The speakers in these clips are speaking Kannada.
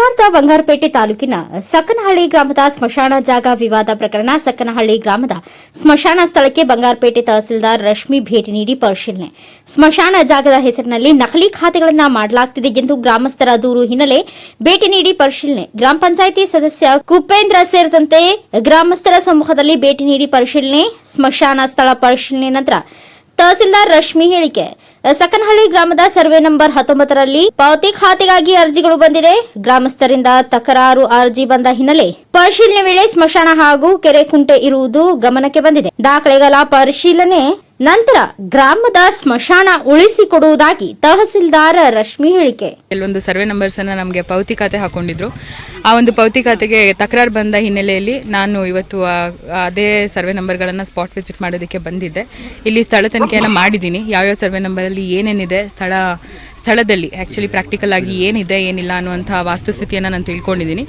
ಕೋಲಾರದ ಬಂಗಾರಪೇಟೆ ತಾಲೂಕಿನ ಸಕ್ಕನಹಳ್ಳಿ ಗ್ರಾಮದ ಸ್ಮಶಾನ ಜಾಗ ವಿವಾದ ಪ್ರಕರಣ ಸಕ್ಕನಹಳ್ಳಿ ಗ್ರಾಮದ ಸ್ಮಶಾನ ಸ್ಥಳಕ್ಕೆ ಬಂಗಾರಪೇಟೆ ತಹಸೀಲ್ದಾರ್ ರಶ್ಮಿ ಭೇಟಿ ನೀಡಿ ಪರಿಶೀಲನೆ. ಸ್ಮಶಾನ ಜಾಗದ ಹೆಸರಿನಲ್ಲಿ ನಕಲಿ ಖಾತೆಗಳನ್ನು ಮಾಡಲಾಗುತ್ತಿದೆ ಎಂದು ಗ್ರಾಮಸ್ಥರ ದೂರು ಹಿನ್ನೆಲೆ ಭೇಟಿ ನೀಡಿ ಪರಿಶೀಲನೆ. ಗ್ರಾಮ ಪಂಚಾಯಿತಿ ಸದಸ್ಯ ಕುಪೇಂದ್ರ ಸೇರಿದಂತೆ ಗ್ರಾಮಸ್ಥರ ಸಮ್ಮುಖದಲ್ಲಿ ಭೇಟಿ ನೀಡಿ ಪರಿಶೀಲನೆ, ಸ್ಮಶಾನ ಸ್ಥಳ ಪರಿಶೀಲನೆ ನಂತರ ತಹಸೀಲ್ದಾರ್ ರಶ್ಮಿ ಹೇಳಿಕೆ. ಸಕನಹಳ್ಳಿ ಗ್ರಾಮದ ಸರ್ವೆ ನಂಬರ್ ಹತ್ತೊಂಬತ್ತರಲ್ಲಿ ಪಾವತಿ ಖಾತೆಗಾಗಿ ಅರ್ಜಿಗಳು ಬಂದಿದೆ. ಗ್ರಾಮಸ್ಥರಿಂದ ತಕರಾರು ಅರ್ಜಿ ಬಂದ ಹಿನ್ನೆಲೆ ಪರಿಶೀಲನೆ ವೇಳೆ ಸ್ಮಶಾನ ಹಾಗೂ ಕೆರೆ ಕುಂಟೆ ಇರುವುದು ಗಮನಕ್ಕೆ ಬಂದಿದೆ. ದಾಖಲೆಗಳ ಪರಿಶೀಲನೆ ನಂತರ ಗ್ರಾಮದ ಸ್ಮಶಾನ ಉಳಿಸಿಕೊಡುವುದಾಗಿ ತಹಸೀಲ್ದಾರ್ ರಶ್ಮಿ ಹೇಳಿಕೆ. ಕೆಲವೊಂದು ಸರ್ವೆ ನಂಬರ್ಸ್ ಅನ್ನ ನಮಗೆ ಪೌತಿ ಖಾತೆ ಹಾಕೊಂಡಿದ್ರು. ಆ ಒಂದು ಪೌತಿ ಖಾತೆಗೆ ತಕರಾರು ಬಂದ ಹಿನ್ನೆಲೆಯಲ್ಲಿ ನಾನು ಇವತ್ತು ಅದೇ ಸರ್ವೆ ನಂಬರ್ಗಳನ್ನು ಸ್ಪಾಟ್ ವಿಸಿಟ್ ಮಾಡೋದಕ್ಕೆ ಬಂದಿದ್ದೆ. ಇಲ್ಲಿ ಸ್ಥಳ ತನಿಖೆಯನ್ನು ಮಾಡಿದ್ದೀನಿ. ಯಾವ್ಯಾವ ಸರ್ವೆ ನಂಬರಲ್ಲಿ ಏನೇನಿದೆ, ಸ್ಥಳ ಸ್ಥಳದಲ್ಲಿ ಆ್ಯಕ್ಚುಲಿ ಪ್ರಾಕ್ಟಿಕಲ್ ಆಗಿ ಏನಿದೆ, ಏನಿಲ್ಲ ಅನ್ನುವಂಥ ವಾಸ್ತುಸ್ಥಿತಿಯನ್ನು ನಾನು ತಿಳ್ಕೊಂಡಿದ್ದೀನಿ.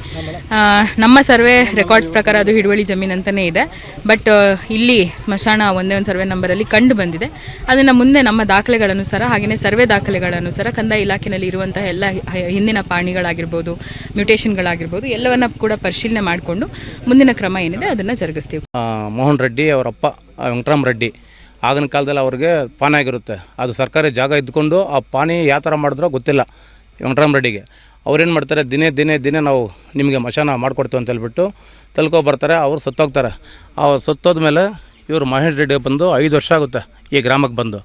ನಮ್ಮ ಸರ್ವೆ ರೆಕಾರ್ಡ್ಸ್ ಪ್ರಕಾರ ಅದು ಹಿಡುವಳಿ ಜಮೀನು ಅಂತಲೇ ಇದೆ. ಬಟ್ ಇಲ್ಲಿ ಸ್ಮಶಾನ ಒಂದೇ ಒಂದು ಸರ್ವೆ ನಂಬರಲ್ಲಿ ಕಂಡು ಬಂದಿದೆ. ಅದನ್ನು ಮುಂದೆ ನಮ್ಮ ದಾಖಲೆಗಳನ್ನು ಸರ ಹಾಗೆಯೇ ಸರ್ವೆ ದಾಖಲೆಗಳನ್ನು ಸರ ಕಂದಾಯ ಇಲಾಖೆಯಲ್ಲಿ ಇರುವಂತಹ ಎಲ್ಲ ಹಿಂದಿನ ಪಾಣಿಗಳಾಗಿರ್ಬೋದು ಮ್ಯೂಟೇಷನ್ಗಳಾಗಿರ್ಬೋದು ಎಲ್ಲವನ್ನ ಕೂಡ ಪರಿಶೀಲನೆ ಮಾಡಿಕೊಂಡು ಮುಂದಿನ ಕ್ರಮ ಏನಿದೆ ಅದನ್ನು ಜರುಗಿಸ್ತೀವಿ. ಮೋಹನ್ ರೆಡ್ಡಿ ಅವರಪ್ಪ, ವೆಂಕಟರಾಮ್ ರೆಡ್ಡಿ. ಆಗಿನ ಕಾಲದಲ್ಲಿ ಅವ್ರಿಗೆ ಪಾನಿ ಆಗಿರುತ್ತೆ. ಅದು ಸರ್ಕಾರಿ ಜಾಗ ಇದ್ಕೊಂಡು ಆ ಪಾನಿ ಯಾವ ಥರ ಮಾಡಿದ್ರೋ ಗೊತ್ತಿಲ್ಲ ವೆಂಕಟರಾಮ್ ರೆಡ್ಡಿಗೆ. ಅವ್ರೇನು ಮಾಡ್ತಾರೆ, ದಿನೇ ದಿನೇ ದಿನೇ ನಾವು ನಿಮಗೆ ಮಶಾನ ಮಾಡಿಕೊಡ್ತೀವಿ ಅಂತ ಹೇಳ್ಬಿಟ್ಟು ತಲ್ಕೊ ಬರ್ತಾರೆ, ಅವ್ರು ಸತ್ತೋಗ್ತಾರೆ. ಅವ್ರು ಸತ್ತೋದ ಮೇಲೆ ಇವರು ಮಹೇಶ್ ರೆಡ್ಡಿ ಬಂದು ಐದು ವರ್ಷ ಆಗುತ್ತೆ ಈ ಗ್ರಾಮಕ್ಕೆ ಬಂದು.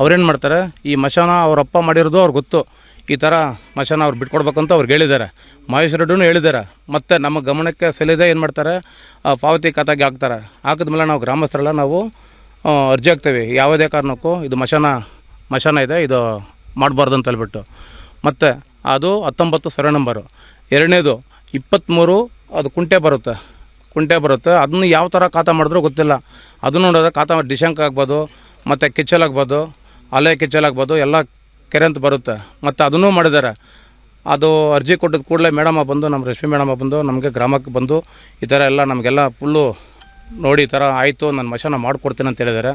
ಅವ್ರೇನು ಮಾಡ್ತಾರೆ, ಈ ಮಶಾನ ಅವರಪ್ಪ ಮಾಡಿರೋದು ಅವ್ರಿಗೆ ಗೊತ್ತು. ಈ ಥರ ಮಶಾನ ಅವ್ರು ಬಿಟ್ಕೊಡ್ಬೇಕಂತ ಅವ್ರಿಗೆ ಹೇಳಿದ್ದಾರೆ. ಮಹೇಶ್ ರೆಡ್ಡಿನೂ ಹೇಳಿದ್ದಾರೆ. ಮತ್ತು ನಮ್ಮ ಗಮನಕ್ಕೆ ಸೆಳೆದೇ ಏನು ಮಾಡ್ತಾರೆ ಪಾವತಿ ಖಾತೆಗೆ ಹಾಕ್ತಾರೆ. ಹಾಕಿದ್ಮೇಲೆ ನಾವು ಗ್ರಾಮಸ್ಥರೆಲ್ಲ ನಾವು ಅರ್ಜಿ ಹಾಕ್ತೇವೆ. ಯಾವುದೇ ಕಾರಣಕ್ಕೂ ಇದು ಮಶಾನ ಮಶಾನ ಇದೆ, ಇದು ಮಾಡಬಾರ್ದು ಅಂತ ಹೇಳ್ಬಿಟ್ಟು. ಮತ್ತು ಅದು ಹತ್ತೊಂಬತ್ತು ಸರ್ವೆ ನಂಬರು. ಎರಡನೇದು ಇಪ್ಪತ್ತ್ಮೂರು ಅದು ಕುಂಟೆ ಬರುತ್ತೆ. ಕುಂಟೆ ಬರುತ್ತೆ. ಅದನ್ನು ಯಾವ ಥರ ಖಾತಾ ಮಾಡಿದ್ರೂ ಗೊತ್ತಿಲ್ಲ. ಅದನ್ನು ನೋಡಿದ್ರೆ ಖಾತಾ ಡಿಶಂಕ್ ಆಗ್ಬೋದು, ಮತ್ತು ಕಿಚ್ಚಲಾಗ್ಬೋದು ಅಲೆ ಕಿಚ್ಚಲಾಗ್ಬೋದು ಎಲ್ಲ ಕೆರೆ ಅಂತ ಬರುತ್ತೆ. ಮತ್ತು ಅದನ್ನೂ ಮಾಡಿದ್ದಾರೆ. ಅದು ಅರ್ಜಿ ಕೊಟ್ಟಿದ ಕೂಡಲೇ ಮೇಡಮ ಬಂದು, ನಮ್ಮ ರಶ್ಮಿ ಮೇಡಮ ಬಂದು, ನಮಗೆ ಗ್ರಾಮಕ್ಕೆ ಬಂದು, ಈ ಥರ ಎಲ್ಲ ನಮಗೆಲ್ಲ ಫುಲ್ಲು ನೋಡಿ ಈ ಥರ ಆಯಿತು ನಾನು ಮಶಾನ ಮಾಡಿಕೊಡ್ತೀನಿ ಅಂತ ಹೇಳಿದ್ದಾರೆ.